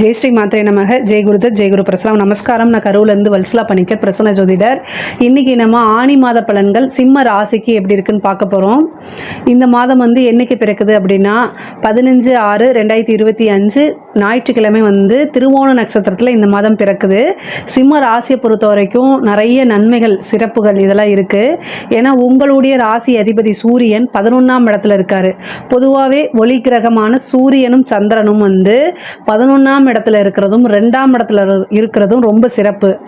ஜெய் ஸ்ரீ மாத்திரை நமக. ஜெய் குருதத் ஜெய் குரு பிரசலாம் நமஸ்காரம். நான் கருவிலேருந்து வல்சலா பண்ணிக்க பிரசன்ன ஜோதிடர். இன்னைக்கு நம்ம ஆணி மாத பலன்கள் சிம்ம ராசிக்கு எப்படி இருக்குன்னு பார்க்க போகிறோம் இந்த மாதம் வந்து என்னைக்கு பிறக்குது அப்படின்னா பதினஞ்சு ஆறு ரெண்டாயிரத்தி இருபத்தி அஞ்சு ஞாயிற்றுக்கிழமை வந்து திருவோண நட்சத்திரத்தில் இந்த மாதம் பிறக்குது. சிம்ம ராசியை பொறுத்த வரைக்கும் நிறைய நன்மைகள் சிறப்புகள் இதெல்லாம் இருக்குது ஏன்னா உங்களுடைய ராசி அதிபதி சூரியன் பதினொன்றாம் இடத்துல இருக்கார். பொதுவாகவே ஒளி கிரகமான சூரியனும் சந்திரனும் வந்து பதினொன்றாம் இடத்துல இருக்கிறதும் ரெண்டாம் இடத்துல இருக்கிறதும் ரொம்ப சிறப்பு.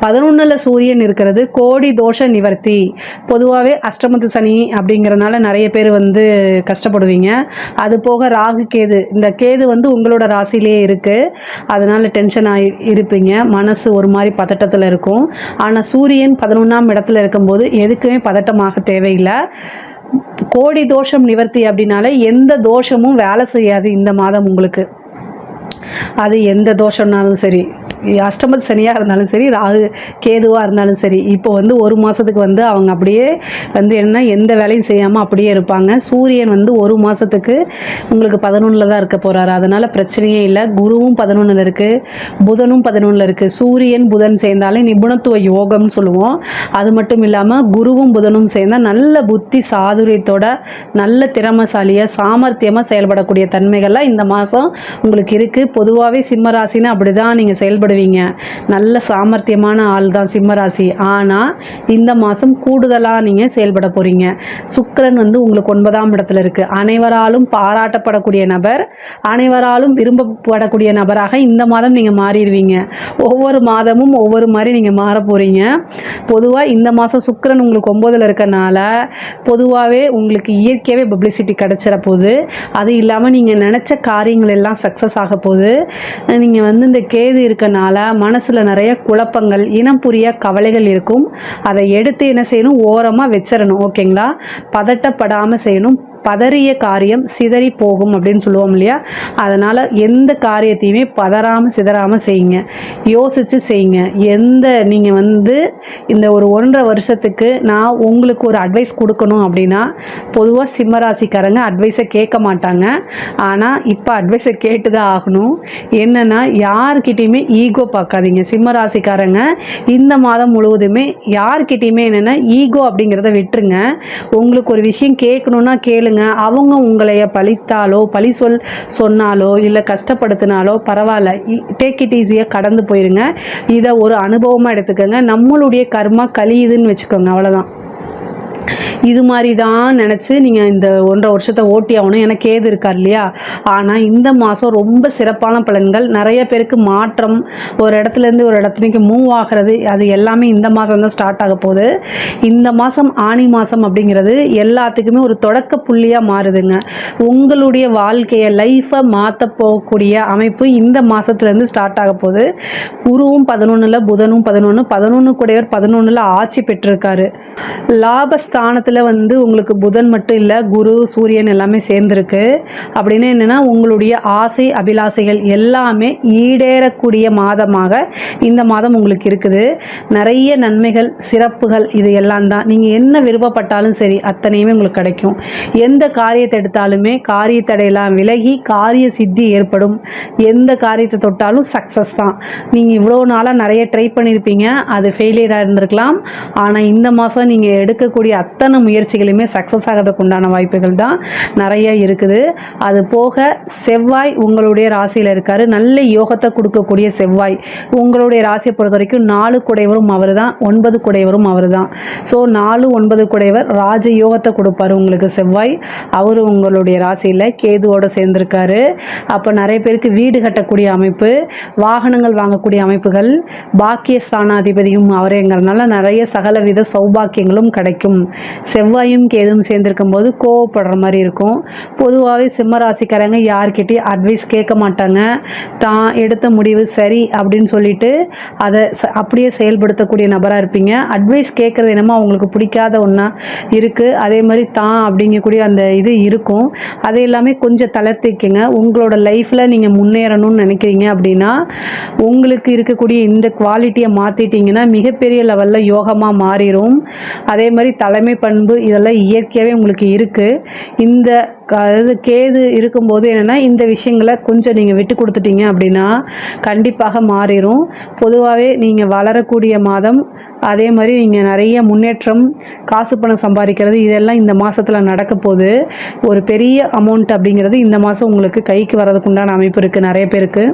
பதினொன்றில் சூரியன் இருக்கிறது கோடி தோஷ நிவர்த்தி. பொதுவாகவே அஷ்டமத்து சனி அப்படிங்கிறனால நிறைய பேர் வந்து கஷ்டப்படுவீங்க. அது போக ராகு கேது. இந்த கேது வந்து உங்களோட ராசியிலேயே இருக்குது அதனால் டென்ஷன் ஆகி இருப்பீங்க. மனசு ஒரு மாதிரி பதட்டத்தில் இருக்கும். ஆனால் சூரியன் பதினொன்றாம் இடத்துல இருக்கும்போது எதுக்குமே பதட்டமாக தேவையில்லை. கோடி தோஷம் நிவர்த்தி அப்படின்னாலே எந்த தோஷமும் வேலை செய்யாது இந்த மாதம் உங்களுக்கு. அது எந்த தோஷம்னாலும் சரி. அஷ்டமத்து சனியாக இருந்தாலும் சரி ராகு கேதுவாக இருந்தாலும் சரி இப்போ வந்து ஒரு மாதத்துக்கு வந்து அவங்க அப்படியே வந்து என்ன எந்த வேலையும் செய்யாமல் அப்படியே இருப்பாங்க. சூரியன் வந்து ஒரு மாதத்துக்கு உங்களுக்கு பதினொன்றில் தான் இருக்க போகிறாரு அதனால் பிரச்சனையே இல்லை. குருவும் பதினொன்றில் இருக்குது புதனும் பதினொன்றில் இருக்குது சூரியன் புதன் சேர்ந்தாலே நிபுணத்துவ யோகம்னு சொல்லுவோம். அது மட்டும் இல்லாமல் குருவும் புதனும் சேர்ந்தால் நல்ல புத்தி சாதுரியத்தோட நல்ல திறமசாலியாக சாமர்த்தியமாக செயல்படக்கூடிய தன்மைகள்லாம் இந்த மாதம் உங்களுக்கு இருக்குது பொதுவாகவே சிம்மராசின்னு அப்படி தான் நீங்கள் செயல்படுவீங்க நல்ல சாமர்த்தியமான ஆள் தான் சிம்மராசி. ஆனால் இந்த மாதம் கூடுதலாக நீங்கள் செயல்பட போகிறீங்க சுக்கரன் வந்து உங்களுக்கு ஒன்பதாம் இடத்துல இருக்குது அனைவராலும் பாராட்டப்படக்கூடிய நபர் அனைவராலும் விரும்பப்படக்கூடிய நபராக இந்த மாதம் நீங்கள் மாறிடுவீங்க. ஒவ்வொரு மாதமும் ஒவ்வொரு மாதிரி நீங்கள் மாற போகிறீங்க பொதுவாக இந்த மாதம் சுக்கரன் உங்களுக்கு ஒம்போதில் இருக்கனால பொதுவாகவே உங்களுக்கு இயற்கையாகவே பப்ளிசிட்டி கிடச்சிட போகுது அது இல்லாமல் நீங்கள் நினச்ச காரியங்கள் எல்லாம் சக்ஸஸ் ஆக போகுது நீங்கள் வந்து இந்த கேது இருக்கனால மனசில் நிறைய குழப்பங்கள் இனம் புரிய கவலைகள் இருக்கும். அதை எடுத்து என்ன செய்யணும்? ஓரமாக வச்சிடணும். ஓகேங்களா? பதட்டப்படாமல் செய்யணும். பதறிய காரியம் சிதறி போகும் அப்படின்னு சொல்லுவோம் இல்லையா? அதனால் எந்த காரியத்தையுமே பதறாமல் சிதறாமல் செய்யுங்க. யோசித்து செய்யுங்க. எந்த நீங்கள் வந்து இந்த ஒரு ஒன்றரை வருஷத்துக்கு நான் உங்களுக்கு ஒரு அட்வைஸ் கொடுக்கணும் அப்படின்னா பொதுவாக சிம்மராசிக்காரங்க அட்வைஸை கேட்க மாட்டாங்க. ஆனால் இப்போ அட்வைஸை கேட்டு தான் ஆகணும். என்னென்னா யார்கிட்டையுமே ஈகோ பார்க்காதீங்க. சிம்மராசிக்காரங்க இந்த மாதம் முழுவதுமே யார்கிட்டையுமே என்னென்னா ஈகோ அப்படிங்கிறத விட்டுருங்க. உங்களுக்கு ஒரு விஷயம் கேட்கணுன்னா கேளுங்க அவங்க உங்களைய பழித்தாலோ பழி சொல் சொன்னாலோ இல்லை கஷ்டப்படுத்தினாலோ பரவாயில்ல. டேக் இட் ஈஸியாக கடந்து போயிருங்க. இதை ஒரு அனுபவமாக எடுத்துக்கோங்க. நம்மளுடைய கர்மா கழியுதுன்னு வச்சுக்கோங்க. அவ்வளோதான் இது மாதிரி தான் நினச்சி நீங்கள் இந்த ஒன்றரை வருஷத்தை ஓட்டி ஆகணும். எனக்கு ஏது இருக்கார் இல்லையா? ஆனால் இந்த மாதம் ரொம்ப சிறப்பான பலன்கள். நிறைய பேருக்கு மாற்றம் ஒரு இடத்துலேருந்து ஒரு இடத்துக்கு மூவ் ஆகிறது அது எல்லாமே இந்த மாதம் தான் ஸ்டார்ட் ஆக போகுது. இந்த மாதம் ஆணி மாதம் அப்படிங்கிறது எல்லாத்துக்குமே ஒரு தொடக்க புள்ளியாக மாறுதுங்க. உங்களுடைய வாழ்க்கையை லைஃப்பை மாற்ற போகக்கூடிய அமைப்பு இந்த மாதத்துலேருந்து ஸ்டார்ட் ஆக போகுது. குருவும் பதினொன்றில் புதனும் பதினொன்று பதினொன்று கூடையவர் பதினொன்றில் ஆட்சி பெற்றிருக்காரு. ஸ்தானத்தில் வந்து உங்களுக்கு புதன் மட்டும் இல்லை குரு சூரியன் எல்லாமே சேர்ந்துருக்கு. அப்படின்னு என்னென்னா உங்களுடைய ஆசை அபிலாசைகள் எல்லாமே ஈடேறக்கூடிய மாதமாக இந்த மாதம் உங்களுக்கு இருக்குது. நிறைய நன்மைகள் சிறப்புகள் இது எல்லாம் தான். நீங்கள் என்ன விருப்பப்பட்டாலும் சரி அத்தனையுமே உங்களுக்கு கிடைக்கும். எந்த காரியத்தை எடுத்தாலுமே காரியத்தடையெல்லாம் விலகி காரிய சித்தி ஏற்படும். எந்த காரியத்தை தொட்டாலும் சக்ஸஸ் தான். நீங்கள் இவ்வளோ நாளாக நிறைய ட்ரை பண்ணியிருப்பீங்க அது ஃபெயிலியராக இருந்திருக்கலாம். ஆனால் இந்த மாதம் நீங்கள் எடுக்கக்கூடிய அத்தனை முயற்சிகளுமே சக்ஸஸ் ஆகிறதுக்கு உண்டான வாய்ப்புகள் தான் நிறைய இருக்குது. அது போக செவ்வாய் உங்களுடைய ராசியில் இருக்காரு. நல்ல யோகத்தை கொடுக்கக்கூடிய செவ்வாய் உங்களுடைய ராசியை பொறுத்த வரைக்கும் நாலு குடைவரும் அவர் தான் ஒன்பது குடைவரும் அவர் தான் ஸோ நாலு ஒன்பது குடைவர் ராஜ யோகத்தை கொடுப்பாரு உங்களுக்கு செவ்வாய். அவர் உங்களுடைய ராசியில் கேதுவோடு சேர்ந்திருக்காரு. அப்போ நிறைய பேருக்கு வீடு கட்டக்கூடிய அமைப்பு வாகனங்கள் வாங்கக்கூடிய அமைப்புகள் பாக்கிய ஸ்தானாதிபதியும் அவரேங்கிறதுனால நிறைய சகலவித சௌபாக்கியங்களும் கிடைக்கும். செவ்வாயும் கேதும் சேர்ந்திருக்கும் போது கோவப்படுற மாதிரி இருக்கும். பொதுவாகவே சிம்ம ராசிக்காரங்க அட்வைஸ் கேட்க மாட்டாங்க. தான் எடுத்த முடிவு சரி அப்படின்னு சொல்லிட்டு அதை ச- அப்படியே செயல்படுத்தக்கூடிய நபராக இருப்பீங்க. அட்வைஸ் கேட்குறது என்னமோ அவங்களுக்கு பிடிக்காத ஒன்றா இருக்குது அதே மாதிரி தான் அப்படிங்கக்கூடிய அந்த இது இருக்கும். அதை எல்லாமே கொஞ்சம் தளர்த்திக்கங்க உங்களோட லைஃப்பில் நீங்கள் முன்னேறணும்னு நினைக்கிறீங்க அப்படின்னா உங்களுக்கு இருக்கக்கூடிய இந்த குவாலிட்டியை மாற்றிட்டீங்கன்னா மிகப்பெரிய லெவலில் யோகமாக மாறிடும் அதே மாதிரி தலை தலைமை பண்பு இதெல்லாம் இயற்கையாகவே உங்களுக்கு இருக்குது இந்த அதாவது கேது இருக்கும்போது என்னென்னா இந்த விஷயங்களை கொஞ்சம் நீங்கள் விட்டு கொடுத்துட்டீங்க அப்படின்னா கண்டிப்பாக மாறிடும் பொதுவாகவே நீங்கள் வளரக்கூடிய மாதம் அதே மாதிரி நீங்கள் நிறைய முன்னேற்றம் காசு பணம் சம்பாதிக்கிறது இதெல்லாம் இந்த மாதத்தில் நடக்க போகுது. ஒரு பெரிய அமௌண்ட் அப்படிங்கிறது இந்த மாதம் உங்களுக்கு கைக்கு வரதுக்கு உண்டான அமைப்பு இருக்குது நிறைய பேருக்கு.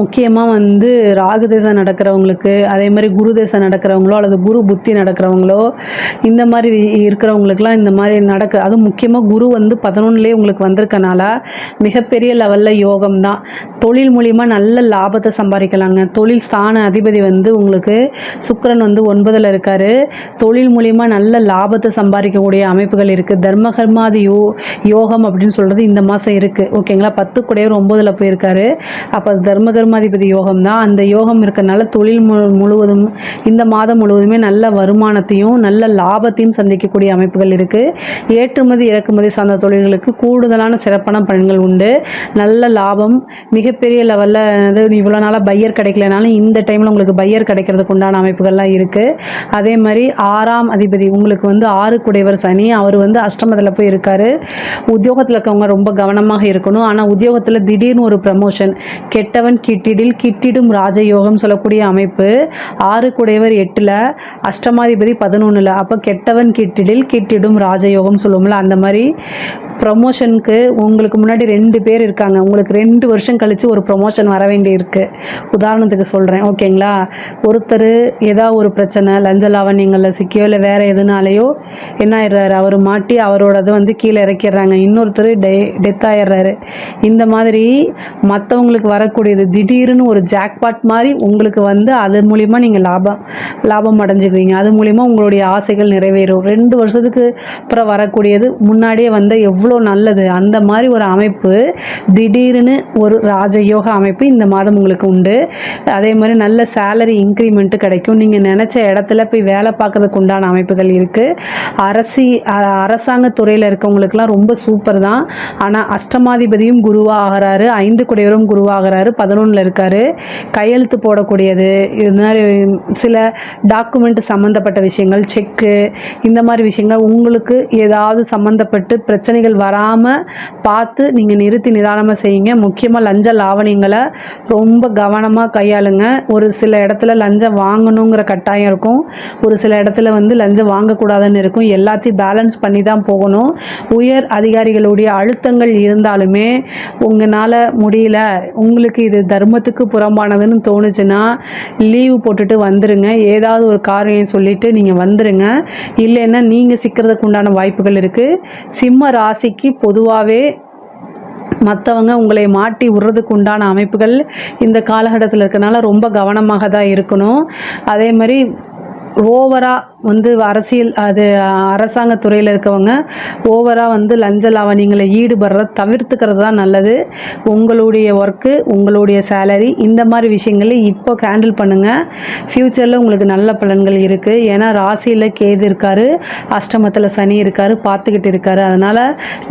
முக்கியமாக வந்து ராகு தசை நடக்கிறவங்களுக்கு அதே மாதிரி குரு தசை நடக்கிறவங்களோ அல்லது குரு புத்தி நடக்கிறவங்களோ இந்த மாதிரி இருக்கிறவங்களுக்குலாம் இந்த மாதிரி நடக்க அதுவும் முக்கியமாக குரு வந்து பதினொன்றுலேயே உங்களுக்கு வந்திருக்கனால மிகப்பெரிய லெவலில் யோகம் தான். தொழில் மூலிமா நல்ல லாபத்தை சம்பாதிக்கலாங்க. தொழில் ஸ்தான அதிபதி வந்து உங்களுக்கு சுக்கிரன் வந்து ஒன்பதில் இருக்காரு. தொழில் மூலிமா நல்ல லாபத்தை சம்பாதிக்கக்கூடிய அமைப்புகள் இருக்குது தர்மகர்மாதி யோ யோகம் அப்படின்னு சொல்கிறது இந்த மாதம் இருக்குது ஓகேங்களா? பத்து கூடையவர் ஒம்பதில் போயிருக்காரு. அப்போ தர்மகர்மாதிபதி யோகம் தான் அந்த யோகம் இருக்கறனால தொழில் மு முழுவதும் இந்த மாதம் முழுவதுமே நல்ல வருமானத்தையும் நல்ல லாபத்தையும் சந்திக்கக்கூடிய அமைப்புகள் இருக்குது ஏற்றுமதி இறக்குமதி சார்ந்த தொழில்களுக்கு கூடுதலான சிறப்பான பலன்கள் உண்டு. நல்ல லாபம் மிகப்பெரிய லெவலில் அதாவது இவ்வளோ நாளாக பையர் கிடைக்கலனாலும் இந்த டைமில் உங்களுக்கு பையர் கிடைக்கிறதுக்கு உண்டான அமைப்புகள்லாம் இருக்குது அதே மாதிரி ஆறாம் அதிபதி உங்களுக்கு வந்து ஆறு குடைவர் சனி அவர் வந்து அஷ்டமத்தில் போய் இருக்கார். உத்தியோகத்தில் இருக்கவங்க ரொம்ப கவனமாக இருக்கணும். ஆனால் உத்தியோகத்தில் திடீர்னு ஒரு ப்ரமோஷன் கெட்டவன் கிட்டிடில் கிட்டிடும் ராஜயோகம் சொல்லக்கூடிய அமைப்பு ஆறு குடையவர் எட்டில் அஷ்டமாதிபதி பதினொன்றில் அப்போ கெட்டவன் கிட்டிடில் கிட்டிடும் ராஜயோகம் சொல்லுவோம்ல அந்த மாதிரி ப்ரமோஷனுக்கு உங்களுக்கு முன்னாடி ரெண்டு பேர் இருக்காங்க. உங்களுக்கு ரெண்டு வருஷம் கழித்து ஒரு ப்ரொமோஷன் வர வேண்டியிருக்கு. உதாரணத்துக்கு சொல்கிறேன் ஓகேங்களா? ஒருத்தர் ஏதாவது ஒரு பிரச்சனை லஞ்ச லாவணியங்களில் சிக்கியோ இல்லை வேறு எதுனாலையோ என்ன ஆயிடுறாரு? அவர் மாட்டி அவரோடது வந்து கீழே இறக்கிடுறாங்க. இன்னொருத்தர் டெ டெத் ஆயிடுறாரு. இந்த மாதிரி மற்றவங்களுக்கு வர வரக்கூடியது திடீர்னு ஒரு ஜாக்பாட் மாதிரி உங்களுக்கு வந்து அது மூலிமா நீங்கள் லாபம் லாபம் அடைஞ்சுக்குவீங்க. அது மூலிமா உங்களுடைய ஆசைகள் நிறைவேறும். ரெண்டு வருஷத்துக்கு அப்புறம் வரக்கூடியது முன்னாடியே வந்த எவ்வளோ நல்லது. அந்த மாதிரி ஒரு அமைப்பு திடீர்னு ஒரு ராஜயோக அமைப்பு இந்த மாதம் உங்களுக்கு உண்டு. அதே மாதிரி நல்ல சேலரி இன்க்ரிமெண்ட்டு கிடைக்கும். நீங்கள் நினச்ச இடத்துல போய் வேலை பார்க்கறதுக்கு உண்டான அமைப்புகள் இருக்குது அரசி அரசாங்க துறையில் இருக்கவங்களுக்குலாம் ரொம்ப சூப்பர் தான். ஆனால் அஷ்டமாதிபதியும் குருவாகிறாரு ஐந்து குடையவரும் குருவாகிறாரு பதினொன்றில் இருக்காரு. கையெழுத்து போடக்கூடியது இது மாதிரி சில டாக்குமெண்ட் சம்மந்தப்பட்ட விஷயங்கள் செக்கு இந்த மாதிரி விஷயங்கள் உங்களுக்கு ஏதாவது சம்மந்தப்பட்டு பிரச்சனைகள் வராமல் பார்த்து நீங்கள் நிறுத்தி நிதானமாக செய்யுங்க. முக்கியமாக லஞ்ச லாவணியங்களை ரொம்ப கவனமாக கையாளுங்க. ஒரு சில இடத்துல லஞ்சம் வாங்கணுங்கிற கட்டாயம் இருக்கும். ஒரு சில இடத்துல வந்து லஞ்சம் வாங்கக்கூடாதுன்னு இருக்கும். எல்லாத்தையும் பேலன்ஸ் பண்ணி தான் போகணும். உயர் அதிகாரிகளுடைய அழுத்தங்கள் இருந்தாலுமே உங்களால் முடியல. உங்களுக்கு இது தர்மத்துக்கு புறம்பானதுன்னு தோணுச்சுன்னா லீவு போட்டுட்டு வந்துடுங்க ஏதாவது ஒரு காரியம் சொல்லிட்டு நீங்கள் வந்துடுங்க இல்லைன்னா நீங்கள் சிக்கிறதுக்கு உண்டான வாய்ப்புகள் இருக்குது சிம்ம ராசிக்கு பொதுவாகவே மற்றவங்க உங்களை மாட்டி விடுறதுக்கு உண்டான அமைப்புகள் இந்த காலகட்டத்தில் இருக்கனால ரொம்ப கவனமாக தான் இருக்கணும். அதே மாதிரி ஓவராக வந்து அரசியல் அது அரசாங்க துறையில் இருக்கவங்க ஓவராக வந்து லஞ்ச லாவணியங்களை ஈடுபடுறத தவிர்த்துக்கிறது தான் நல்லது. உங்களுடைய ஒர்க்கு உங்களுடைய சேலரி இந்த மாதிரி விஷயங்களை இப்போ ஹேண்டில் பண்ணுங்கள் ஃப்யூச்சரில் உங்களுக்கு நல்ல பலன்கள் இருக்குது ஏன்னா ராசியில் கேது இருக்கார் அஷ்டமத்தில் சனி இருக்கார் பார்த்துக்கிட்டு இருக்கார். அதனால்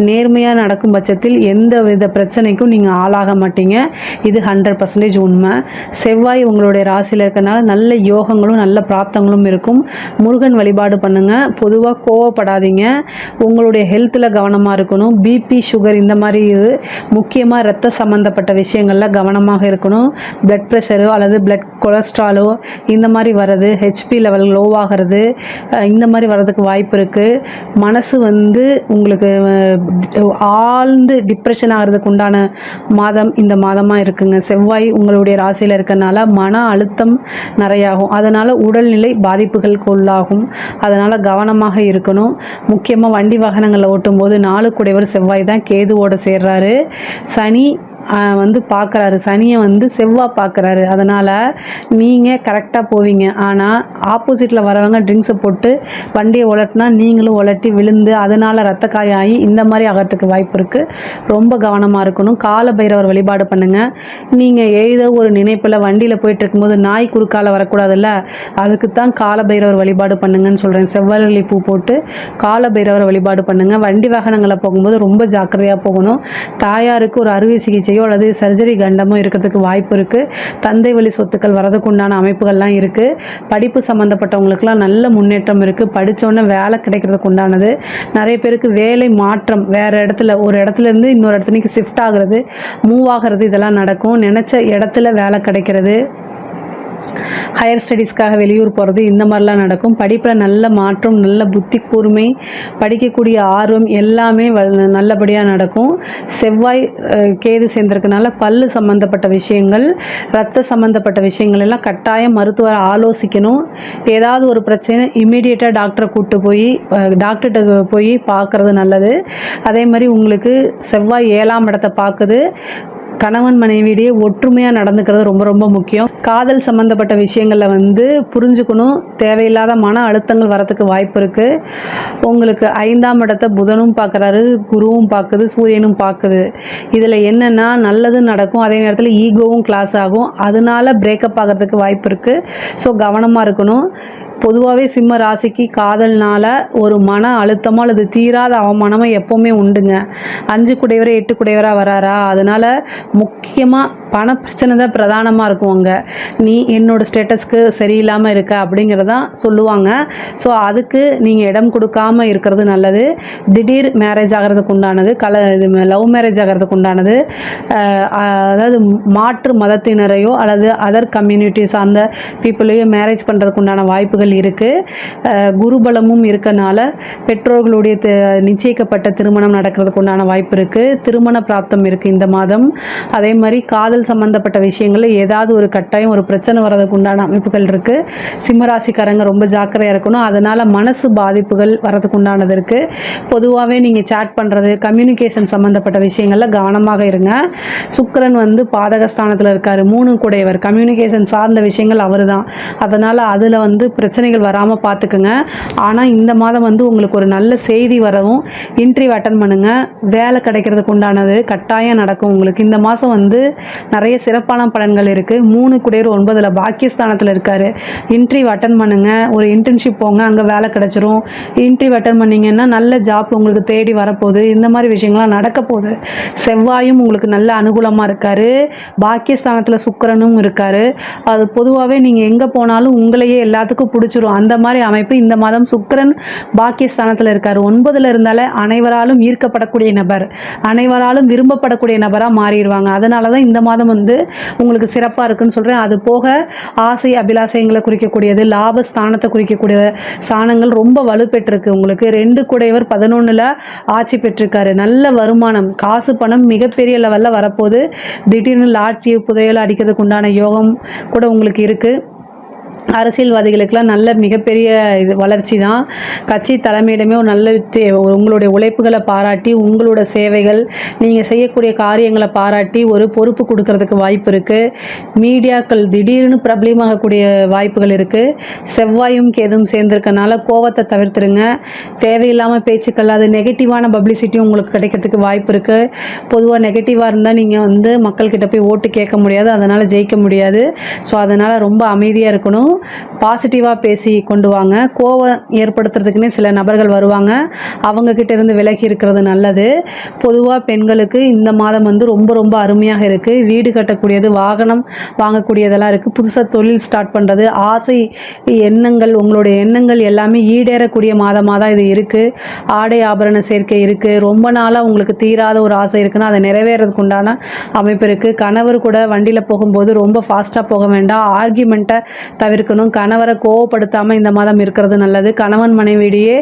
நேர்மையாக நடக்கும் பட்சத்தில் எந்த வித பிரச்சனைக்கும் நீங்கள் ஆளாக மாட்டீங்க. இது ஹண்ட்ரட் பர்சன்டேஜ் உண்மை. செவ்வாய் உங்களுடைய ராசியில் இருக்கிறனால நல்ல யோகங்களும் நல்ல பிராப்தங்களும் இருக்கும். முருகன் வழிபாடு பண்ணுங்க. பொதுவாக கோவப்படாதீங்க. உங்களுடைய ஹெல்த்தில் கவனமாக இருக்கணும். பிபி சுகர் இந்த மாதிரி இது முக்கியமாக ரத்த சம்மந்தப்பட்ட விஷயங்களில் கவனமாக இருக்கணும். பிளட் ப்ரெஷரோ அல்லது பிளட் கொலஸ்ட்ராலோ இந்த மாதிரி வர்றது ஹெச்பி லெவல் லோவாகிறது இந்த மாதிரி வர்றதுக்கு வாய்ப்பு இருக்குது மனசு வந்து உங்களுக்கு ஆழ்ந்து டிப்ரெஷன் ஆகிறதுக்கு உண்டான மாதம் இந்த மாதமாக இருக்குங்க. செவ்வாய் உங்களுடைய ராசியில் இருக்கறனால மன அழுத்தம் நிறையாகும். அதனால் உடல்நிலை பாதிப்புகளுக்கு உள்ளாகும். அதனால் கவனமாக இருக்கணும். முக்கியமாக வண்டி வாகனங்களில் ஓட்டும்போது நாலு குடைவர் செவ்வாய் தான் கேதுவோடு சேர்றாரு. சனி வந்து பார்க்குறாரு. சனியை வந்து செவ்வாய் பார்க்குறாரு. அதனால் நீங்கள் கரெக்டாக போவீங்க. ஆனால் ஆப்போசிட்டில் வரவங்க ட்ரிங்க்ஸை போட்டு வண்டியை உலட்டினா நீங்களும் உலட்டி விழுந்து அதனால் ரத்த காயாகி இந்த மாதிரி ஆகிறதுக்கு வாய்ப்பு இருக்குது ரொம்ப கவனமாக இருக்கணும். கால பைரவர் வழிபாடு பண்ணுங்கள் நீங்கள் ஏதோ ஒரு நினைப்பில் வண்டியில் போயிட்டு இருக்கும்போது நாய் குறுக்கால வரக்கூடாதுல்ல? அதுக்கு தான் கால பைரவர் வழிபாடு பண்ணுங்கன்னு சொல்கிறேன் செவ்வரளி பூ போட்டு கால பைரவர் வழிபாடு பண்ணுங்கள் வண்டி வாகனங்களை போகும்போது ரொம்ப ஜாக்கிரதையாக போகணும். தாயாருக்கு ஒரு அறுவை சிகிச்சை சிகிச்சையோ அல்லது சர்ஜரி கண்டமோ இருக்கிறதுக்கு வாய்ப்பு இருக்குது தந்தை வழி சொத்துக்கள் வரதுக்கு உண்டான அமைப்புகள்லாம் இருக்குது படிப்பு சம்மந்தப்பட்டவங்களுக்குலாம் நல்ல முன்னேற்றம் இருக்குது படித்தோன்னே வேலை கிடைக்கிறதுக்கு உண்டானது. நிறைய பேருக்கு வேலை மாற்றம் வேறு இடத்துல ஒரு இடத்துல இருந்து இன்னொரு இடத்துக்கு ஷிஃப்ட் ஆகிறது மூவ் ஆகிறது இதெல்லாம் நடக்கும். நினச்ச இடத்துல வேலை கிடைக்கிறது. ஹையர் ஸ்டடீஸ்க்காக வெளியூர் போகிறது இந்த மாதிரிலாம் நடக்கும். படிப்பில் நல்ல மாற்றம் நல்ல புத்தி கூர்மை படிக்கக்கூடிய ஆர்வம் எல்லாமே வ- நல்லபடியாக நடக்கும். செவ்வாய் கேது சேர்ந்திருக்கனால பல்லு சம்மந்தப்பட்ட விஷயங்கள் ரத்த சம்மந்தப்பட்ட விஷயங்கள் எல்லாம் கட்டாயம் மருத்துவரை ஆலோசிக்கணும். ஏதாவது ஒரு பிரச்சனை இம்மீடியட்டாக டாக்டரை கூப்பிட்டு போய் டாக்டர்கிட்ட போய் பார்க்குறது நல்லது. அதே மாதிரி உங்களுக்கு செவ்வாய் ஏழாம் இடத்தை பார்க்குது. கணவன் மனைவியிடையே ஒற்றுமையாக நடந்துக்கிறது ரொம்ப ரொம்ப முக்கியம். காதல் சம்மந்தப்பட்ட விஷயங்களில் வந்து புரிஞ்சுக்கணும். தேவையில்லாத மன அழுத்தங்கள் வரத்துக்கு வாய்ப்பு இருக்குது உங்களுக்கு ஐந்தாம் இடத்தை புதனும் பார்க்குறாரு குருவும் பார்க்குது சூரியனும் பார்க்குது. இதில் என்னென்னா நல்லதும் நடக்கும் அதே நேரத்தில் ஈகோவும் கிளாஸ் ஆகும். அதனால பிரேக்கப் ஆகிறதுக்கு வாய்ப்பு இருக்குது ஸோ கவனமாக இருக்கணும். பொதுவாகவே சிம்ம ராசிக்கு காதல்னால ஒரு மன அழுத்தமோ அல்லது தீராத அவமானமோ எப்போவுமே உண்டுங்க. அஞ்சு குடைவரை எட்டு குடைவராக வராரா? அதனால் முக்கியமாக பண பிரச்சனை தான் பிரதானமாக இருக்கும் அங்கே நீ என்னோடய ஸ்டேட்டஸ்க்கு சரியில்லாமல் இருக்க அப்படிங்கிறதான் சொல்லுவாங்க. ஸோ அதுக்கு நீங்கள் இடம் கொடுக்காம இருக்கிறது நல்லது. திடீர் மேரேஜ் ஆகிறதுக்கு உண்டானது கல இது லவ் மேரேஜ் ஆகிறதுக்கு உண்டானது அதாவது மாற்று மதத்தினரையோ அல்லது அதர் கம்யூனிட்டிஸ் அந்த பீப்புளையோ மேரேஜ் பண்ணுறதுக்கு உண்டான வாய்ப்புகள் இருக்குது குருபலமும் இருக்கனால பெற்றோர்களுடைய நிச்சயிக்கப்பட்ட திருமணம் நடக்கிறதுக்கு உண்டான வாய்ப்பு இருக்குது திருமண பிராப்தம் இருக்குது இந்த மாதம். அதே மாதிரி காதல் சம்மந்தப்பட்ட விஷயங்களில் ஏதாவது ஒரு கட்டாயம் ஒரு பிரச்சனை வர்றதுக்கு உண்டான அமைப்புகள் இருக்குது சிம்மராசிக்காரங்க ரொம்ப ஜாக்கிரதையாக இருக்கணும். அதனால் மனசு பாதிப்புகள் வரதுக்கு உண்டானது இருக்குது பொதுவாகவே நீங்கள் சேட் பண்ணுறது கம்யூனிகேஷன் சம்மந்தப்பட்ட விஷயங்களில் கவனமாக இருங்க. சுக்கரன் வந்து பாதகஸ்தானத்தில் இருக்கார். மூணு கூடையவர். கம்யூனிகேஷன் சார்ந்த விஷயங்கள் அவர் தான் அதனால் அதில் வந்து பிரச்சனை பிரச்சனைகள் வராமல் பார்த்துக்குங்க ஆனால் இந்த மாதம் வந்து உங்களுக்கு ஒரு நல்ல செய்தி வரவும் இன்டர்வியூ அட்டன் பண்ணுங்கள் வேலை கிடைக்கிறதுக்கு உண்டானது கட்டாயம் நடக்கும். உங்களுக்கு இந்த மாதம் வந்து நிறைய சிறப்பான பலன்கள் இருக்குது மூணு குடையர் ஒன்பதில் பாக்கியஸ்தானத்தில் இருக்கார். இன்டர்வியூ அட்டன் பண்ணுங்கள் ஒரு இன்டர்ன்ஷிப் போங்க அங்கே வேலை கிடைச்சிரும். இன்டர்வியூ அட்டன் பண்ணிங்கன்னா நல்ல ஜாப் உங்களுக்கு தேடி வரப்போகுது. இந்த மாதிரி விஷயங்கள்லாம் நடக்க போகுது. செவ்வாயும் உங்களுக்கு நல்ல அனுகூலமாக இருக்கார். பாக்கியஸ்தானத்தில் சுக்கரனும் இருக்கார். அது பொதுவாகவே நீங்கள் எங்கே போனாலும் உங்களையே எல்லாத்துக்கும் பிடிச்சிரும் அந்த மாதிரி அமைப்பு இந்த மாதம் சுக்கரன் பாக்கியஸ்தானத்தில் இருக்கார். ஒன்பதில் இருந்தாலே அனைவராலும் ஈர்க்கப்படக்கூடிய நபர். அனைவராலும் விரும்பப்படக்கூடிய நபராக மாறிடுவாங்க. அதனால தான் இந்த மாதம் வந்து உங்களுக்கு சிறப்பாக இருக்குன்னு சொல்கிறேன் அது போக ஆசை அபிலாசயங்களை குறிக்கக்கூடியது லாப ஸ்தானத்தை குறிக்கக்கூடிய ஸ்தானங்கள் ரொம்ப வலுப்பெற்றிருக்கு உங்களுக்கு. ரெண்டு குடையவர் பதினொன்றில் ஆட்சி பெற்றிருக்காரு. நல்ல வருமானம் காசு பணம் மிகப்பெரிய லெவலில் வரப்போகுது. திடீர்னு லாட்சி புதையல் அடிக்கிறதுக்கு உண்டான யோகம் கூட உங்களுக்கு இருக்குது அரசியல்வாதிகளுக்கெல்லாம் நல்ல மிகப்பெரிய இது வளர்ச்சி தான். கட்சி தலைமையிடமே ஒரு நல்ல உங்களுடைய உழைப்புகளை பாராட்டி உங்களோட சேவைகள் நீங்கள் செய்யக்கூடிய காரியங்களை பாராட்டி ஒரு பொறுப்பு கொடுக்கறதுக்கு வாய்ப்பு இருக்குது மீடியாக்கள் திடீர்னு பிரபலமாகக்கூடிய வாய்ப்புகள் இருக்குது செவ்வாயும் கேதும் சேர்ந்துருக்கனால கோவத்தை தவிர்த்துருங்க. தேவையில்லாமல் பேச்சுக்கள் அது நெகட்டிவான பப்ளிசிட்டியும் உங்களுக்கு கிடைக்கிறதுக்கு வாய்ப்பு இருக்குது பொதுவாக நெகட்டிவாக இருந்தால் நீங்கள் வந்து மக்கள்கிட்ட போய் ஓட்டு கேட்க முடியாது. அதனால் ஜெயிக்க முடியாது. ஸோ அதனால் ரொம்ப அமைதியாக இருக்கணும். பாசிட்டிவாக பேசி கொண்டு வாங்க. கோவம் ஏற்படுத்துறதுக்குன்னே சில நபர்கள் வருவாங்க. அவங்க கிட்ட இருந்து விலகி இருக்கிறது நல்லது. பொதுவாக பெண்களுக்கு இந்த மாதம் வந்து ரொம்ப ரொம்ப அருமையாக இருக்குது வீடு கட்டக்கூடியது வாகனம் வாங்கக்கூடியதெல்லாம் இருக்குது புதுசாக தொழில் ஸ்டார்ட் பண்ணுறது ஆசை எண்ணங்கள் உங்களுடைய எண்ணங்கள் எல்லாமே ஈடேறக்கூடிய மாதமாக தான் இது இருக்குது ஆடை ஆபரண சேர்க்கை இருக்குது ரொம்ப நாளாக உங்களுக்கு தீராத ஒரு ஆசை இருக்குன்னா அதை நிறைவேறதுக்கு உண்டான அமைப்பு இருக்குது கணவர் கூட வண்டியில் போகும்போது ரொம்ப ஃபாஸ்ட்டாக போக வேண்டாம். ஆர்கியூமெண்ட்டை தவிர்க்கணும். கணவரை கோவப்படுத்தாமல் இந்த மாதம் இருக்கிறது நல்லது. கணவன் மனைவியிடையே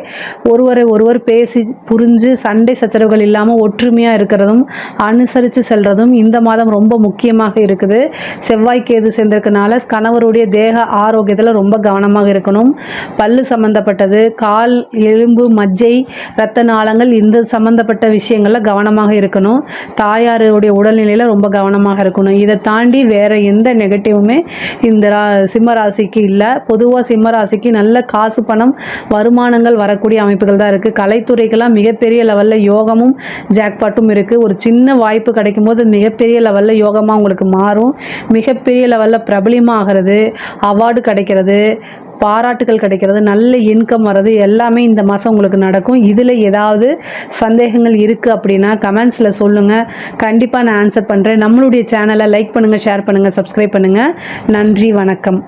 ஒருவரை ஒருவர் பேசி புரிஞ்சு சண்டை சச்சரவுகள் இல்லாமல் ஒற்றுமையாக இருக்கிறதும் அனுசரித்து செல்கிறதும் இந்த மாதம் ரொம்ப முக்கியமாக இருக்குது. செவ்வாய்க்கேது சேர்ந்திருக்கனால கணவருடைய தேக ஆரோக்கியத்தில் ரொம்ப கவனமாக இருக்கணும். பல்லு சம்மந்தப்பட்டது கால் எலும்பு மஜ்ஜை இரத்த நாளங்கள் இந்த சம்மந்தப்பட்ட விஷயங்களில் கவனமாக இருக்கணும். தாயாருடைய உடல்நிலையில் ரொம்ப கவனமாக இருக்கணும். இதை தாண்டி வேறு எந்த நெகட்டிவுமே இந்த ரா ராசிக்கு இல்லை. பொதுவாக சிம்ம ராசிக்கு நல்ல காசு பணம் வருமானங்கள் வரக்கூடிய அமைப்புகள் தான் இருக்குது கலைத்துறைக்கெல்லாம் மிகப்பெரிய லெவலில் யோகமும் ஜாக்பாட்டும் இருக்குது ஒரு சின்ன வாய்ப்பு கிடைக்கும் போது மிகப்பெரிய லெவலில் யோகமாக உங்களுக்கு மாறும். மிகப்பெரிய லெவலில் பிரபலியமாகிறது அவார்டு கிடைக்கிறது பாராட்டுகள் கிடைக்கிறது நல்ல இன்கம் வர்றது எல்லாமே இந்த மாதம் உங்களுக்கு நடக்கும். இதில் ஏதாவது சந்தேகங்கள் இருக்குது அப்படின்னா கமெண்ட்ஸில் சொல்லுங்கள் கண்டிப்பாக நான் ஆன்சர் பண்ணுறேன் நம்மளுடைய சேனலை லைக் பண்ணுங்கள் ஷேர் பண்ணுங்கள் சப்ஸ்கிரைப் பண்ணுங்கள் நன்றி வணக்கம்.